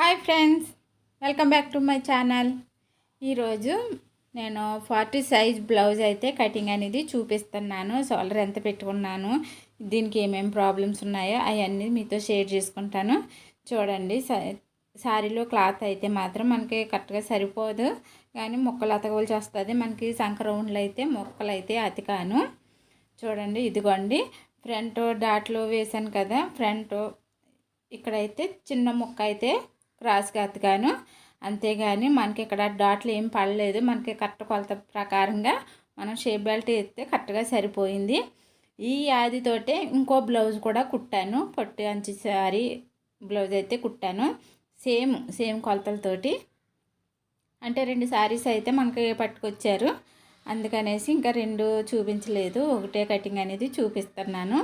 Hi friends welcome back to my channel. ఈరోజు నేను forty size blouse అయితే cutting అనేది చూపిస్తున్నాను. సోలర్ ఎంత పెట్టుకున్నాను దీనికి ఏమేమి ప్రాబ్లమ్స్ ఉన్నాయో అవన్నీ మీతో షేర్ చేసుకుంటాను. చూడండి శారీలో క్లాత్ అయితే మాత్రం మనకి కరెక్ట్గా సరిపోదు. కానీ మొక్కలు అతకవలసి వస్తుంది. మనకి సంక్రౌండ్లు అయితే మొక్కలు అయితే అతికాను. చూడండి ఇదిగోండి ఫ్రంట్ డాట్లో వేసాను కదా ఫ్రంట్ ఇక్కడైతే చిన్న ముక్క అయితే క్రాస్గా అతికాను అంతేగాని మనకి ఇక్కడ డాట్లు ఏం పడలేదు. మనకి కరెక్ట్ కొలత ప్రకారంగా మనం షేప్ బెల్ట్ ఎత్తే కరెక్ట్గా సరిపోయింది. ఈ యాదితోటే ఇంకో బ్లౌజ్ కూడా కుట్టాను. పొట్టి అంచు సారీ బ్లౌజ్ అయితే కుట్టాను. సేమ్ సేమ్ కొలతలతోటి. అంటే రెండు శారీస్ అయితే మనకి పట్టుకొచ్చారు. అందుకనేసి ఇంకా రెండు చూపించలేదు. ఒకటే కటింగ్ అనేది చూపిస్తున్నాను.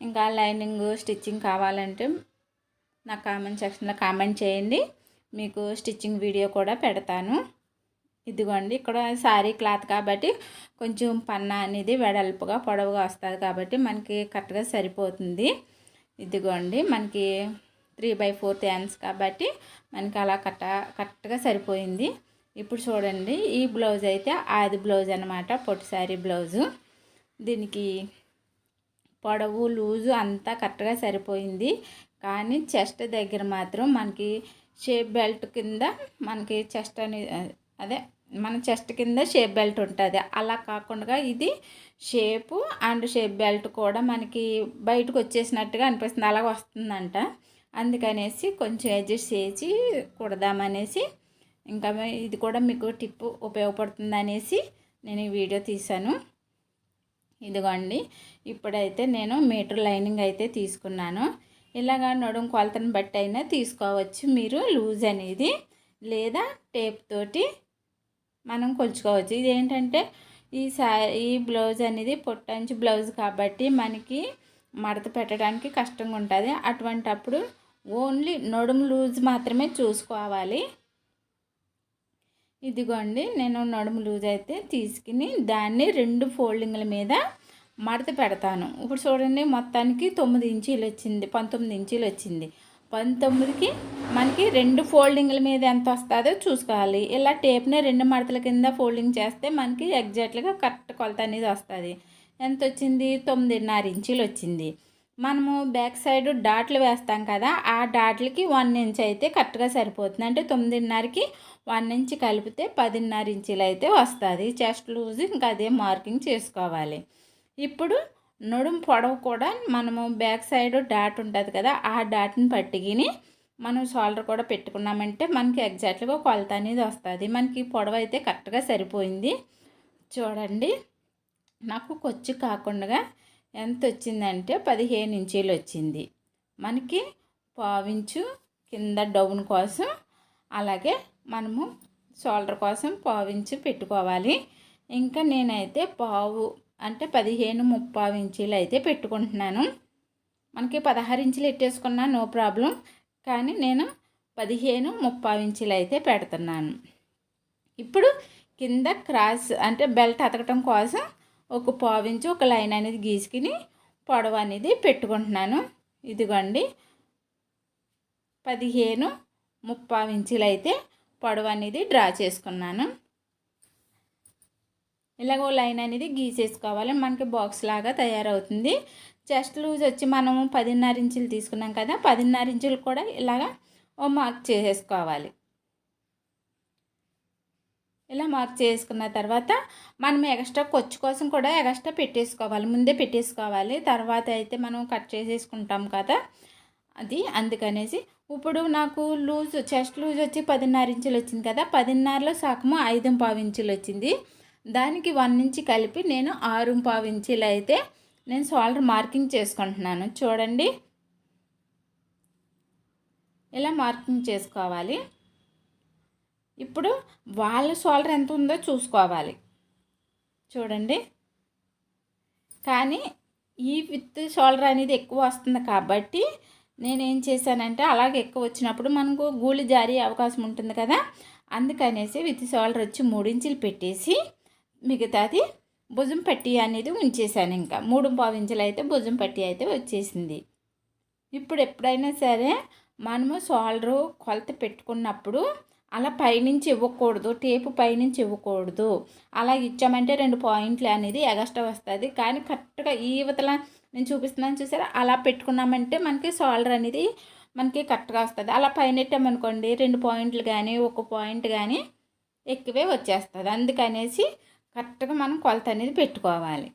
ఇంకా లైనింగ్ స్టిచ్చింగ్ కావాలంటే నా కామెంట్ సెక్షన్లో కామెంట్ చేయండి. మీకు స్టిచ్చింగ్ వీడియో కూడా పెడతాను. ఇదిగోండి ఇక్కడ శారీ క్లాత్ కాబట్టి కొంచెం పన్నా అనేది వెడల్పుగా పొడవుగా వస్తుంది కాబట్టి మనకి కరెక్ట్గా సరిపోతుంది. ఇదిగోండి మనకి త్రీ బై ఫోర్త్ హ్యాండ్స్ కాబట్టి మనకి అలా కట్ట కరెక్ట్గా సరిపోయింది. ఇప్పుడు చూడండి ఈ బ్లౌజ్ అయితే ఆది బ్లౌజ్ అనమాట పొట్టు శారీ బ్లౌజు. దీనికి పొడవు లూజు అంతా కరెక్ట్గా సరిపోయింది. కానీ చెస్ట్ దగ్గర మాత్రం మనకి షేప్ బెల్ట్ కింద మనకి చెస్ట్ అని అదే మన చెస్ట్ కింద షేప్ బెల్ట్ ఉంటుంది. అలా కాకుండా ఇది షేపు అండ్ షేప్ బెల్ట్ కూడా మనకి బయటకు వచ్చేసినట్టుగా అనిపిస్తుంది. అలాగ వస్తుందంట. అందుకనేసి కొంచెం అడ్జస్ట్ చేసి కుడదామనేసి ఇంకా ఇది కూడా మీకు టిప్ ఉపయోగపడుతుంది అనేసి నేను ఈ వీడియో తీశాను. ఇదిగోండి. ఇప్పుడైతే నేను మీటర్ లైనింగ్ అయితే తీసుకున్నాను. ఇలాగా నడుం కొలతను బట్టి అయినా తీసుకోవచ్చు మీరు లూజ్ అనేది లేదా టేప్ తోటి మనం కొలుచుకోవచ్చు. ఇది ఏంటంటే ఈ సా ఈ బ్లౌజ్ అనేది పొట్టంచి బ్లౌజ్ కాబట్టి మనకి మడత పెట్టడానికి కష్టంగా ఉంటుంది. అటువంటప్పుడు ఓన్లీ నడుము లూజ్ మాత్రమే చూసుకోవాలి. ఇదిగోండి నేను నడుము లూజ్ అయితే తీసుకుని దాన్ని రెండు ఫోల్డింగ్ల మీద మడత పెడతాను. ఇప్పుడు చూడండి మొత్తానికి తొమ్మిది ఇంచీలు వచ్చింది పంతొమ్మిది ఇంచీలు వచ్చింది. పంతొమ్మిదికి మనకి రెండు ఫోల్డింగ్ల మీద ఎంత వస్తుందో చూసుకోవాలి. ఇలా టేప్ని రెండు మడతల కింద ఫోల్డింగ్ చేస్తే మనకి ఎగ్జాక్ట్గా కరెక్ట్ కొలత అనేది వస్తుంది. ఎంత వచ్చింది? తొమ్మిదిన్నర ఇంచీలు వచ్చింది. మనము బ్యాక్ సైడ్ డాట్లు వేస్తాం కదా ఆ డాట్లకి వన్ ఇంచ్ అయితే కరెక్ట్గా సరిపోతుంది. అంటే తొమ్మిదిన్నరకి వన్ ఇంచ్ కలిపితే పదిన్నర ఇంచీలు అయితే వస్తుంది. చెస్ట్ లూజ్ ఇంకా అదే మార్కింగ్ చేసుకోవాలి. ఇప్పుడు నడుం పొడవు కూడా మనము బ్యాక్ సైడ్ డాట్ ఉంటుంది కదా ఆ డాట్ని పట్టుకుని మనం షోల్డర్ కూడా పెట్టుకున్నామంటే మనకి ఎగ్జాక్ట్గా కొలత అనేది వస్తుంది. మనకి పొడవు అయితే కరెక్ట్గా సరిపోయింది. చూడండి నాకు కొచ్చు కాకుండా ఎంత వచ్చిందంటే పదిహేను ఇంచీలు వచ్చింది. మనకి పావించు కింద డౌన్ కోసం అలాగే మనము షోల్డర్ కోసం పావించు పెట్టుకోవాలి. ఇంకా నేనైతే పావు అంటే పదిహేను ముప్పావు ఇంచీలు అయితే పెట్టుకుంటున్నాను. మనకి పదహారు ఇంచులు ఎట్టేసుకున్నా నో ప్రాబ్లం. కానీ నేను పదిహేను ముప్పావు ఇంచులు అయితే పెడుతున్నాను. ఇప్పుడు కింద క్రాస్ అంటే బెల్ట్ అతకటం కోసం ఒక పావించి ఒక లైన్ అనేది గీసుకుని పొడవు అనేది పెట్టుకుంటున్నాను. ఇదిగోండి. పదిహేను ముప్పావు ఇంచులు అయితే పొడవు అనేది డ్రా చేసుకున్నాను. ఇలాగో లైన్ అనేది గీసేసుకోవాలి. మనకి బాక్స్ లాగా తయారవుతుంది. చెస్ట్ లూజ్ వచ్చి మనము పదిన్నర ఇంచులు తీసుకున్నాం కదా పదిన్నర ఇంచులు కూడా ఇలాగా ఓ మార్క్ చేసేసుకోవాలి. ఇలా మార్క్ చేసుకున్న తర్వాత మనం ఎక్స్ట్రా కొచ్చు కోసం కూడా ఎక్స్ట్రా పెట్టేసుకోవాలి. ముందే పెట్టేసుకోవాలి. తర్వాత అయితే మనం కట్ చేసేసుకుంటాం కదా అది అందుకనేసి. ఇప్పుడు నాకు లూజ్ చెస్ట్ లూజ్ వచ్చి పదిన్నర ఇంచులు వచ్చింది కదా పదిన్నరలో సగము ఐదు పావు ఇంచులు వచ్చింది. దానికి వన్ ఇంచ్ కలిపి నేను ఆరు పావు ఇంచీలు అయితే నేను షోల్డర్ మార్కింగ్ చేసుకుంటున్నాను. చూడండి. ఇలా మార్కింగ్ చేసుకోవాలి. ఇప్పుడు వాళ్ళ షోల్డర్ ఎంత ఉందో చూసుకోవాలి. చూడండి. కానీ ఈ విత్ షోల్డర్ అనేది ఎక్కువ వస్తుంది కాబట్టి నేనేం చేశానంటే అలాగే ఎక్కువ వచ్చినప్పుడు మనకు గూళి జారీ అవకాశం ఉంటుంది కదా. అందుకనేసి విత్ షోల్డర్ వచ్చి మూడించులు పెట్టేసి మిగతాది భుజం పట్టి అనేది ఉంచేసాను ఇంకా. మూడు పావించలు అయితే భుజం పట్టి అయితే వచ్చేసింది. ఇప్పుడు ఎప్పుడైనా సరే మనము సోల్డరు కొలత పెట్టుకున్నప్పుడు అలా పైనుంచి ఇవ్వకూడదు టేపు పైనుంచి ఇవ్వకూడదు. అలా ఇచ్చామంటే రెండు పాయింట్లు అనేది ఎగస్ట్రా వస్తుంది. కానీ కరెక్ట్గా ఈ యువతల నేను చూపిస్తున్నాను చూసారా? అలా పెట్టుకున్నామంటే మనకి సోల్డర్ అనేది మనకి కరెక్ట్గా వస్తుంది. అలా పైనెట్టామనుకోండి రెండు పాయింట్లు కానీ ఒక పాయింట్ కానీ ఎక్కువే వచ్చేస్తుంది. అందుకనేసి కరెక్ట్గా మనం కొలత అనేది పెట్టుకోవాలి.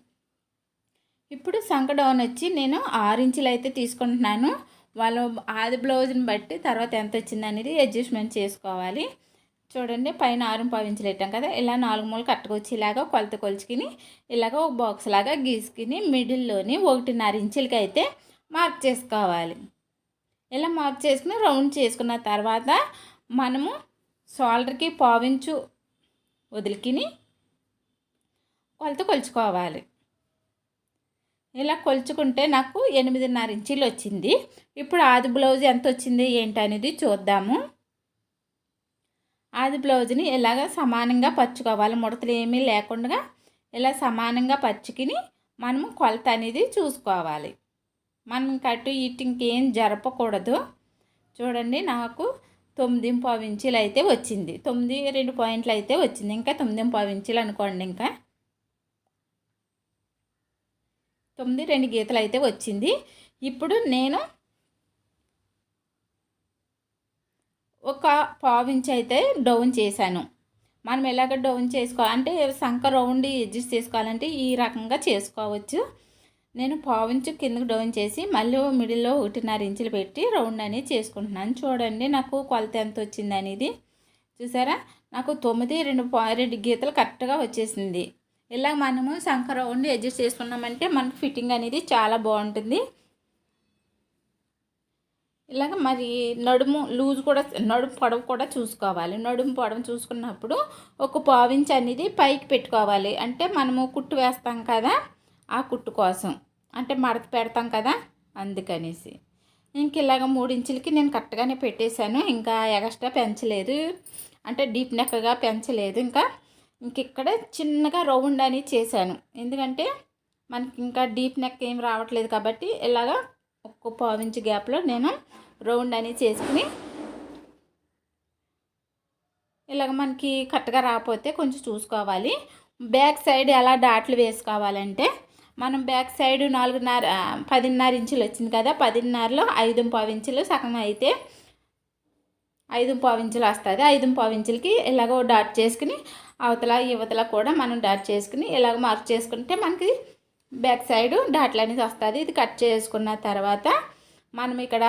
ఇప్పుడు సంక డౌన్ వచ్చి నేను ఆరు ఇంచులు అయితే తీసుకుంటున్నాను. వాళ్ళు ఆది బ్లౌజ్ని బట్టి తర్వాత ఎంత వచ్చింది అనేది అడ్జస్ట్మెంట్ చేసుకోవాలి. చూడండి పైన ఆరు పావు ఇంచులు పెట్టాం కదా ఇలా నాలుగు మూలు కట్టుకొచ్చి ఇలాగ కొలత కొలుచుకుని ఇలాగ ఒక బాక్స్ లాగా గీసుకుని మిడిల్లోని ఒకటిన్నర ఇంచులకి అయితే మార్క్ చేసుకోవాలి. ఇలా మార్క్ చేసుకుని రౌండ్ చేసుకున్న తర్వాత మనము షోల్డర్కి పావించు వదిలికిని కొలత కొలుచుకోవాలి. ఇలా కొలుచుకుంటే నాకు ఎనిమిదిన్నర ఇంచీలు వచ్చింది. ఇప్పుడు ఆది బ్లౌజ్ ఎంత వచ్చింది ఏంటి అనేది చూద్దాము. ఆది బ్లౌజ్ని ఇలాగ సమానంగా పరుచుకోవాలి ముడతలు ఏమీ లేకుండా ఇలా సమానంగా పరుచుకుని మనము కొలత అనేది చూసుకోవాలి. మనం కట్టు ఇటు ఇంకేం జరపకూడదు. చూడండి నాకు తొమ్మిది పావు ఇంచీలు అయితే వచ్చింది. తొమ్మిది రెండు పాయింట్లు అయితే వచ్చింది. ఇంకా తొమ్మిది పావు ఇంచులు అనుకోండి ఇంకా. తొమ్మిది రెండు గీతలు అయితే వచ్చింది. ఇప్పుడు నేను ఒక పావించి అయితే డౌన్ చేశాను. మనం ఎలాగ డౌన్ చేసుకో అంటే సంక రౌండ్ అడ్జస్ట్ చేసుకోవాలంటే ఈ రకంగా చేసుకోవచ్చు. నేను పావించు కిందకు డౌన్ చేసి మళ్ళీ మిడిల్లో ఒకటిన్నర ఇంచులు పెట్టి రౌండ్ అనేది చేసుకుంటున్నాను. చూడండి నాకు కొలత ఎంత వచ్చింది అనేది చూసారా? నాకు తొమ్మిది రెండు పా రెండు గీతలు కరెక్ట్గా వచ్చేసింది. ఇలా మనము సంకర వండి అడ్జస్ట్ చేసుకున్నామంటే మనకు ఫిట్టింగ్ అనేది చాలా బాగుంటుంది. ఇలాగ మరి నడుము లూజ్ కూడా నడుము పొడవు కూడా చూసుకోవాలి. నడుము పొడవు చూసుకున్నప్పుడు ఒక పావించి అనేది పైకి పెట్టుకోవాలి. అంటే మనము కుట్టు వేస్తాం కదా ఆ కుట్టు కోసం. అంటే మడత పెడతాం కదా అందుకనేసి. ఇంక ఇలాగ మూడించులకి నేను కరెక్ట్గానే పెట్టేశాను. ఇంకా ఎగస్ట్రా పెంచలేదు. అంటే డీప్ నెక్కగా పెంచలేదు. ఇంకా ఇంక ఇక్కడ చిన్నగా రౌండ్ అని చేశాను. ఎందుకంటే మనకి ఇంకా డీప్ నెక్ ఏం రావట్లేదు కాబట్టి ఇలాగా ఒక్క పావించి గ్యాప్లో నేను రౌండ్ అని చేసుకుని ఇలాగ మనకి కరెక్ట్గా రాకపోతే కొంచెం చూసుకోవాలి. బ్యాక్ సైడ్ ఎలా డాట్లు వేసుకోవాలంటే మనం బ్యాక్ సైడ్ నాలుగున్నర పదిన్నర ఇంచులు వచ్చింది కదా పదిన్నరలో ఐదు పావు ఇంచులు సగం అయితే ఐదు పావించులు వస్తుంది ఐదు పావించులకి ఇలాగో డాట్ చేసుకుని అవతల యువతల కూడా మనం డాట్ చేసుకుని ఇలాగ మార్క్ చేసుకుంటే మనకి బ్యాక్ సైడ్ డాట్లు అనేది వస్తుంది. ఇది కట్ చేసుకున్న తర్వాత మనం ఇక్కడ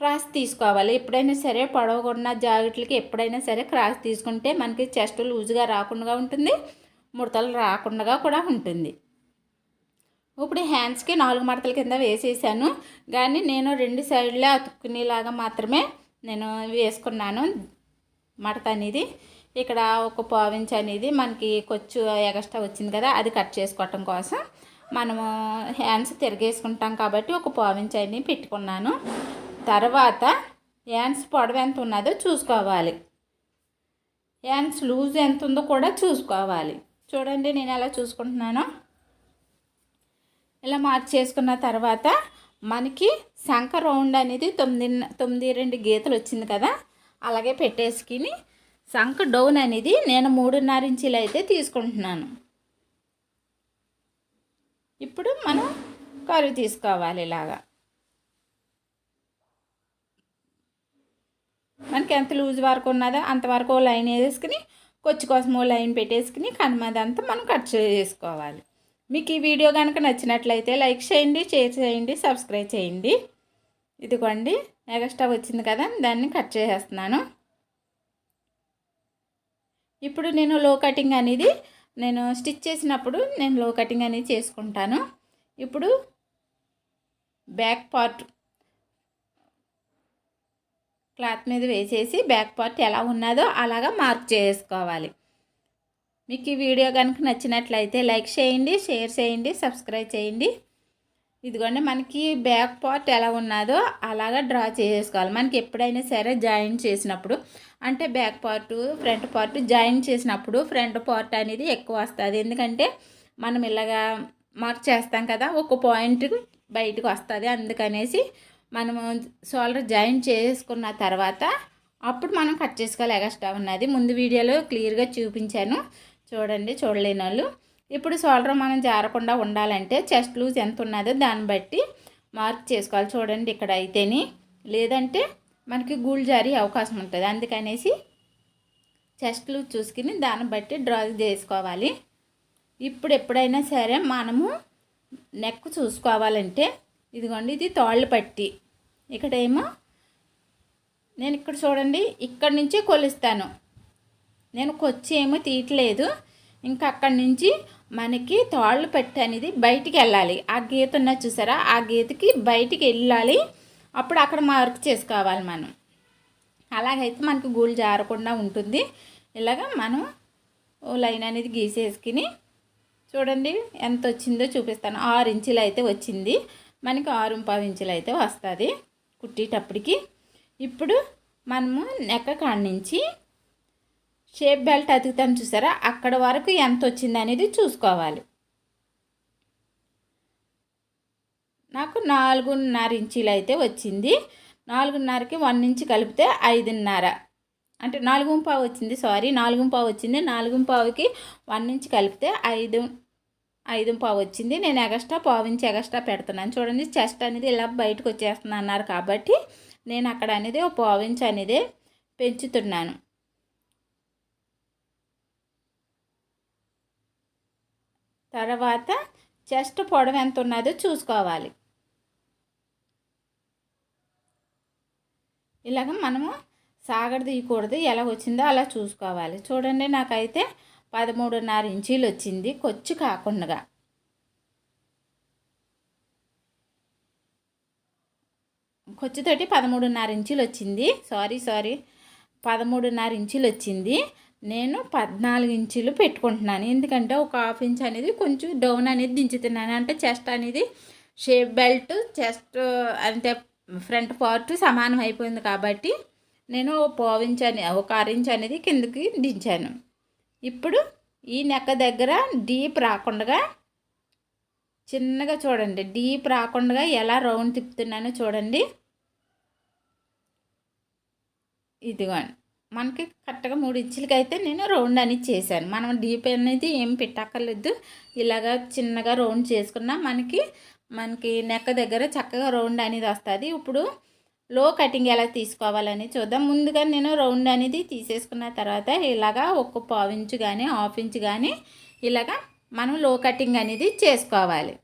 క్రాస్ తీసుకోవాలి. ఎప్పుడైనా సరే పొడవకున్న జాకెట్లకి ఎప్పుడైనా సరే క్రాస్ తీసుకుంటే మనకి చెస్ట్ లూజ్గా రాకుండా ఉంటుంది ముడతలు రాకుండా కూడా ఉంటుంది. ఇప్పుడు హ్యాండ్స్కి నాలుగు మడతల కింద వేసేసాను. కానీ నేను రెండు సైడ్లే అతుక్కునేలాగా మాత్రమే నేను వేసుకున్నాను మడత అనేది. ఇక్కడ ఒక పావించ్ అనేది మనకి కొచ్చు ఎగస్ట్రా వచ్చింది కదా అది కట్ చేసుకోవటం కోసం. మనము హ్యాండ్స్ తిరిగేసుకుంటాం కాబట్టి ఒక పావించ్ అని పెట్టుకున్నాను. తర్వాత హ్యాండ్స్ పొడవు ఎంత ఉన్నదో చూసుకోవాలి. హ్యాండ్స్ లూజ్ ఎంత ఉందో కూడా చూసుకోవాలి. చూడండి నేను ఎలా చూసుకుంటున్నాను. ఇలా మార్చి చేసుకున్న తర్వాత మనకి శంఖ రౌండ్ అనేది తొమ్మిది తొమ్మిది రెండు గీతలు వచ్చింది కదా? అలాగే పెట్టేసుకుని శంఖ డౌన్ అనేది నేను మూడున్నర ఇంచీలు అయితే తీసుకుంటున్నాను. ఇప్పుడు మనం కరువు తీసుకోవాలి ఇలాగా. మనకి ఎంత లూజ్ వరకు ఉన్నదో అంతవరకు లైన్ వేసుకుని కొచ్చి కోసం లైన్ పెట్టేసుకుని కనుమదంతా మనం కట్ చేసుకోవాలి మీకు ఈ వీడియో కనుక నచ్చినట్లయితే లైక్ చేయండి షేర్ చేయండి సబ్స్క్రైబ్ చేయండి. ఇదిగోండి ఎగస్ట్రా వచ్చింది కదా దాన్ని కట్ చేసేస్తున్నాను. ఇప్పుడు నేను లో కటింగ్ అనేది నేను స్టిచ్ చేసినప్పుడు నేను లో కటింగ్ అనేది చేసుకుంటాను. ఇప్పుడు బ్యాక్ పార్ట్ క్లాత్ మీద వేసేసి బ్యాక్ పార్ట్ ఎలా ఉన్నదో అలాగా మార్క్ చేసుకోవాలి. మీకు ఈ వీడియో కనుక నచ్చినట్లయితే లైక్ చేయండి షేర్ చేయండి సబ్స్క్రైబ్ చేయండి. ఇదిగోండి మనకి బ్యాక్ పార్ట్ ఎలా ఉన్నదో అలాగా డ్రా చేసుకోవాలి మనకి ఎప్పుడైనా సరే జాయిన్ చేసినప్పుడు అంటే back part front part join చేసినప్పుడు ఫ్రంట్ పార్ట్ అనేది ఎక్కువ వస్తుంది. ఎందుకంటే మనం ఇలాగా మార్క్ చేస్తాం కదా ఒక పాయింట్ బయటకు వస్తుంది. అందుకనేసి మనము షోల్డర్ జాయిన్ చేసుకున్న తర్వాత అప్పుడు మనం కట్ చేసుకోవాలి ఎగస్ట్రా ఉన్నది. ముందు వీడియోలో క్లియర్గా చూపించాను. చూడండి చూడలేని వాళ్ళు ఇప్పుడు సోలరం మనం జారకుండా ఉండాలంటే చెస్ట్ లూజ్ ఎంత ఉన్నదో దాన్ని బట్టి మార్క్ చేసుకోవాలి. చూడండి ఇక్కడ అయితేని. లేదంటే మనకి గూళ్ళు జారే అవకాశం ఉంటుంది. అందుకనేసి చెస్ట్ లూజ్ చూసుకుని దాన్ని బట్టి డ్రా చేసుకోవాలి. ఇప్పుడు ఎప్పుడైనా సరే మనము నెక్ చూసుకోవాలంటే ఇదిగోండి ఇది తాళ్ళు పట్టి. ఇక్కడేమో నేను ఇక్కడ చూడండి ఇక్కడి నుంచే కొలుస్తాను. నేను కొచ్చి ఏమో తీయట్లేదు. ఇంకా అక్కడి నుంచి మనకి తాళ్ళు పెట్టి అనేది బయటికి వెళ్ళాలి. ఆ గీత ఉన్నా చూసారా? ఆ గీతకి బయటికి వెళ్ళాలి. అప్పుడు అక్కడ మార్క్ చేసుకోవాలి మనం. అలాగైతే మనకి గూళ్ళు జారకుండా ఉంటుంది. ఇలాగ మనం ఓ లైన్ అనేది గీసేసుకుని చూడండి ఎంత వచ్చిందో చూపిస్తాను. ఆరు ఇంచులు అయితే వచ్చింది. మనకి ఆరు పావు ఇంచులు అయితే వస్తుంది. కుట్టేటప్పటికి. ఇప్పుడు మనము నెక్క కాడి నుంచి షేప్ బెల్ట్ అతుకుతాం చూసారా? అక్కడ వరకు ఎంత వచ్చింది అనేది చూసుకోవాలి. నాకు నాలుగున్నర ఇంచీలు అయితే వచ్చింది. నాలుగున్నరకి వన్ ఇంచ్ కలిపితే ఐదున్నర. అంటే నాలుగు పావు వచ్చింది సారీ. నాలుగు పావు వచ్చింది. నాలుగు పావుకి వన్ ఇంచ్ కలిపితే ఐదు ఐదు పావు వచ్చింది. నేను ఎగస్ట్రా పావు ఇంచ్ ఎగస్ట్రా పెడుతున్నాను. చూడండి చెస్ట్ అనేది ఇలా బయటకు వచ్చేస్తున్నా అన్నారు కాబట్టి నేను అక్కడ అనేది ఒక పావు ఇంచ్ అనేది పెంచుతున్నాను. తర్వాత చెస్ట్ పొడవు ఎంత ఉన్నదో చూసుకోవాలి. ఇలాగ మనము సాగడ తీయకూడదు ఎలా వచ్చిందో అలా చూసుకోవాలి. చూడండి నాకైతే పదమూడున్నర ఇంచీలు వచ్చింది కొచ్చు కాకుండా. కొచ్చుతోటి పదమూడున్నర ఇంచులు వచ్చింది. Sorry sorry. పదమూడున్నర ఇంచులు వచ్చింది. నేను పద్నాలుగు ఇంచులు పెట్టుకుంటున్నాను. ఎందుకంటే ఒక హాఫ్ ఇంచ్ అనేది కొంచెం డౌన్ అనేది దించుతున్నాను. అంటే చెస్ట్ అనేది షేప్ బెల్ట్ చెస్ట్ అంటే ఫ్రంట్ పార్ట్ సమానం అయిపోయింది కాబట్టి నేను పావించ్ అని ఒక అరించ్ అనేది కిందకి దించాను. ఇప్పుడు ఈ నెక్క దగ్గర డీప్ రాకుండా చిన్నగా చూడండి. డీప్ రాకుండా ఎలా రౌండ్ తిప్పుతున్నానో చూడండి. ఇదిగోండి. మనకి కరెక్ట్గా మూడు ఇంచులకి అయితే నేను రౌండ్ అనేది చేశాను. మనం డీప్ అనేది ఏం పెట్టక్కర్లేదు. ఇలాగా చిన్నగా రౌండ్ చేసుకున్నా మనకి మనకి నెక్క దగ్గర చక్కగా రౌండ్ అనేది వస్తుంది. ఇప్పుడు లో కటింగ్ ఎలా తీసుకోవాలని చూద్దాం. ముందుగా నేను రౌండ్ అనేది తీసేసుకున్న తర్వాత ఇలాగా ఒక్క పావు ఇంచు కానీ హాఫ్ ఇంచు కానీ ఇలాగా మనం లో కటింగ్ అనేది చేసుకోవాలి.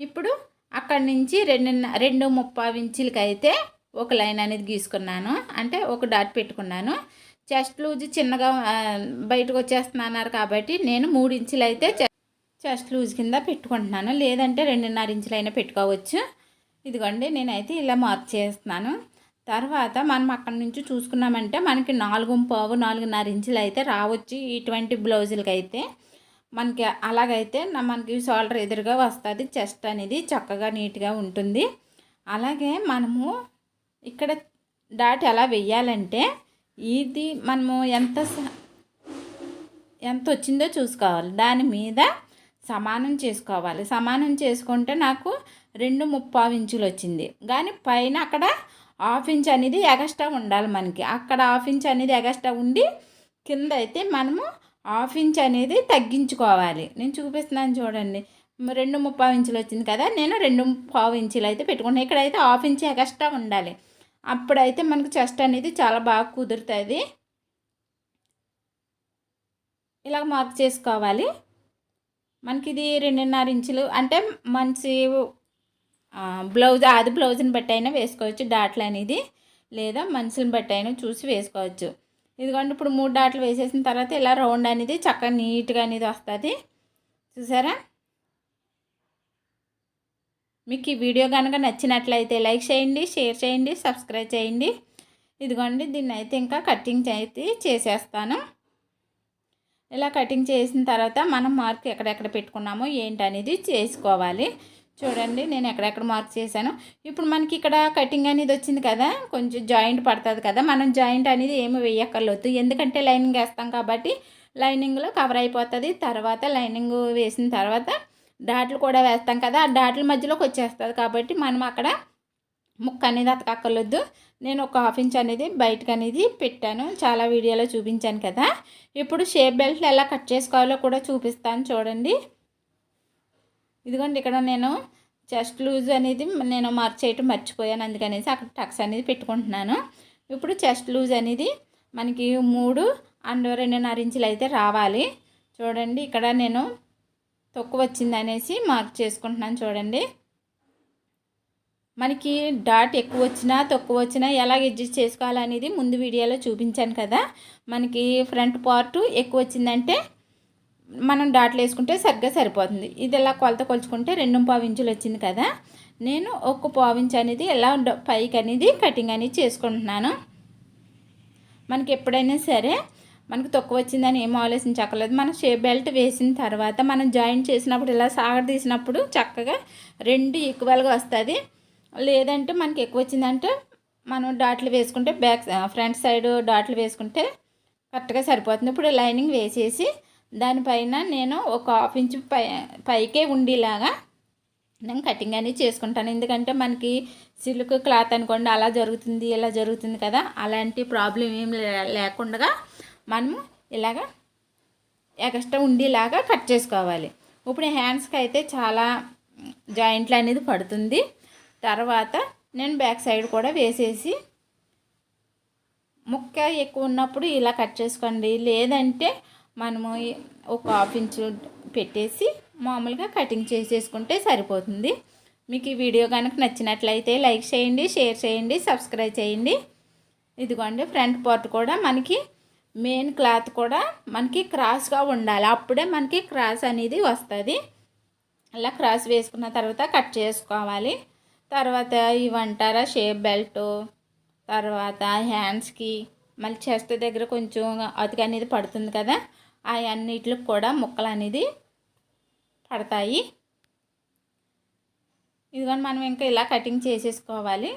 ఇప్పుడు అక్కడి నుంచి రెండు రెండు ముప్పావు ఇంచులకి అయితే ఒక లైన్ అనేది గీసుకున్నాను. అంటే ఒక డాట్ పెట్టుకున్నాను. చెస్ట్ లూజ్ చిన్నగా బయటకు వచ్చేస్తున్నారు కాబట్టి నేను మూడు ఇంచులు అయితే చెస్ట్ లూజ్ కింద పెట్టుకుంటున్నాను. లేదంటే రెండున్నర ఇంచులైనా పెట్టుకోవచ్చు. ఇదిగోండి నేనైతే ఇలా మార్క్ చేస్తున్నాను. తర్వాత మనం అక్కడి నుంచి చూసుకున్నామంటే మనకి నాలుగు పావు నాలుగున్నర ఇంచులు అయితే రావచ్చు ఇటువంటి బ్లౌజులకి అయితే మనకి అలాగైతే మనకి షోల్డర్ ఎదురుగా వస్తుంది. చెస్ట్ అనేది చక్కగా నీట్గా ఉంటుంది. అలాగే మనము ఇక్కడ డాట్ ఎలా వెయ్యాలంటే ఇది మనము ఎంత ఎంత వచ్చిందో చూసుకోవాలి. దాని మీద సమానం చేసుకోవాలి. సమానం చేసుకుంటే నాకు రెండు ముప్పావు ఇంచులు వచ్చింది. కానీ పైన అక్కడ హాఫ్ ఇంచ్ అనేది ఎగస్ట్రా ఉండాలి మనకి. అక్కడ హాఫ్ ఇంచ్ అనేది ఎగస్ట్రా ఉండి కింద అయితే మనము హాఫ్ ఇంచ్ అనేది తగ్గించుకోవాలి. నేను చూపిస్తున్నాను చూడండి. రెండు ముప్పావు ఇంచులు వచ్చింది కదా నేను రెండు ముప్పావు ఇంచులు అయితే పెట్టుకున్నాను ఇక్కడైతే హాఫ్ ఇంచ్ ఎగస్ట్రా ఉండాలి. అప్పుడైతే మనకు చెస్ట్ అనేది చాలా బాగా కుదురుతుంది. ఇలా మార్క్ చేసుకోవాలి. మనకి ఇది రెండున్నర ఇంచులు అంటే మంచి బ్లౌజ్ అది బ్లౌజ్ని బట్టి అయినా వేసుకోవచ్చు డాట్లు అనేది. లేదా మనుషులను బట్టి అయినా చూసి వేసుకోవచ్చు. ఇదిగోండి ఇప్పుడు మూడు డాట్లు వేసేసిన తర్వాత ఇలా రౌండ్ అనేది చక్కగా నీట్గా అనేది వస్తుంది. చూసారా? మీకు ఈ వీడియో కనుక నచ్చినట్లయితే లైక్ చేయండి షేర్ చేయండి సబ్స్క్రైబ్ చేయండి. ఇదిగోండి దీన్ని అయితే ఇంకా కటింగ్ అయితే చేసేస్తాను. ఇలా కటింగ్ చేసిన తర్వాత మనం మార్క్ ఎక్కడెక్కడ పెట్టుకున్నామో ఏంటి అనేది చేసుకోవాలి. చూడండి నేను ఎక్కడెక్కడ మార్క్ చేశాను. ఇప్పుడు మనకి ఇక్కడ కటింగ్ అనేది వచ్చింది కదా కొంచెం జాయింట్ పడుతుంది కదా మనం జాయింట్ అనేది ఏమి వేయక్కర్లేదు. ఎందుకంటే లైనింగ్ వేస్తాం కాబట్టి లైనింగ్లో కవర్ అయిపోతుంది. తర్వాత లైనింగ్ వేసిన తర్వాత డాట్లు కూడా వేస్తాం కదా ఆ డాట్ల మధ్యలోకి వచ్చేస్తుంది. కాబట్టి మనం అక్కడ ముక్క అనేది అతకక్కర్లేదు. నేను ఒక హాఫ్ ఇంచ్ అనేది బయటకు అనేది పెట్టాను. చాలా వీడియోలో చూపించాను కదా. ఇప్పుడు షేప్ బెల్ట్లు ఎలా కట్ చేసుకోవాలో కూడా చూపిస్తాను చూడండి. ఇదిగోండి ఇక్కడ నేను చెస్ట్ లూజ్ అనేది నేను మార్చేయటం మర్చిపోయాను. అందుకనేసి అక్కడ టక్స్ అనేది పెట్టుకుంటున్నాను. ఇప్పుడు చెస్ట్ లూజ్ అనేది మనకి మూడు అండ్ రెండున్నర ఇంచులు అయితే రావాలి. చూడండి ఇక్కడ నేను తక్కువ వచ్చింది అనేసి మార్క్ చేసుకుంటున్నాను చూడండి. మనకి డాట్ ఎక్కువ వచ్చినా తక్కువ వచ్చినా ఎలా అడ్జస్ట్ చేసుకోవాలనేది ముందు వీడియోలో చూపించాను కదా. మనకి ఫ్రంట్ పార్ట్ ఎక్కువ వచ్చిందంటే మనం డాట్లు వేసుకుంటే సరిగ్గా సరిపోతుంది. ఇది ఇలా కొలత కొలుచుకుంటే రెండు పావు ఇంచులు వచ్చింది కదా. నేను ఒక పావు ఇంచు అనేది ఎలా పైకి అనేది కటింగ్ అనేది చేసుకుంటున్నాను. మనకి ఎప్పుడైనా సరే మనకు తక్కువ వచ్చిందని ఏం ఆలోచించక్కర్లేదు మనం షేప్ బెల్ట్ వేసిన తర్వాత మనం జాయింట్ చేసినప్పుడు ఇలా సాగ తీసినప్పుడు చక్కగా రెండు ఈక్వల్గా వస్తుంది. లేదంటే మనకి ఎక్కువ వచ్చిందంటే మనం డాట్లు వేసుకుంటే బ్యాక్ ఫ్రంట్ సైడ్ డాట్లు వేసుకుంటే కరెక్ట్గా సరిపోతుంది. ఇప్పుడు లైనింగ్ వేసేసి దానిపైన నేను ఒక హాఫ్ ఇంచ్ పై పైకే ఉండేలాగా నేను కటింగ్ అనేది చేసుకుంటాను. ఎందుకంటే మనకి సిల్క్ క్లాత్ అనుకోండి అలా జరుగుతుంది ఇలా జరుగుతుంది కదా. అలాంటి ప్రాబ్లం ఏం లేకుండా మనము ఇలాగా ఎక్స్ట్రా ఉండేలాగా కట్ చేసుకోవాలి. ఇప్పుడు హ్యాండ్స్కి అయితే చాలా జాయింట్లు అనేది పడుతుంది. తర్వాత నేను బ్యాక్ సైడ్ కూడా వేసేసి ముక్క ఎక్కువ ఉన్నప్పుడు ఇలా కట్ చేసుకోండి. లేదంటే మనము ఒక హాఫ్ ఇంచు పెట్టేసి మామూలుగా కటింగ్ చేసేసుకుంటే సరిపోతుంది. మీకు ఈ వీడియో కనుక నచ్చినట్లయితే లైక్ చేయండి షేర్ చేయండి సబ్స్క్రైబ్ చేయండి. ఇదిగోండి ఫ్రంట్ పార్ట్ కూడా మనకి మెయిన్ క్లాత్ కూడా మనకి క్రాస్గా ఉండాలి. అప్పుడే మనకి క్రాస్ అనేది వస్తుంది. అలా క్రాస్ వేసుకున్న తర్వాత కట్ చేసుకోవాలి. తర్వాత ఇవంటారా షేప్ బెల్ట్ తర్వాత హ్యాండ్స్కి మళ్ళీ చెస్ట్ దగ్గర కొంచెం అతికి అనేది పడుతుంది కదా ఆ అన్నిటికి కూడా ముక్కలు అనేది పడతాయి. ఇదిగోని మనం ఇంకా ఇలా కటింగ్ చేసేసుకోవాలి.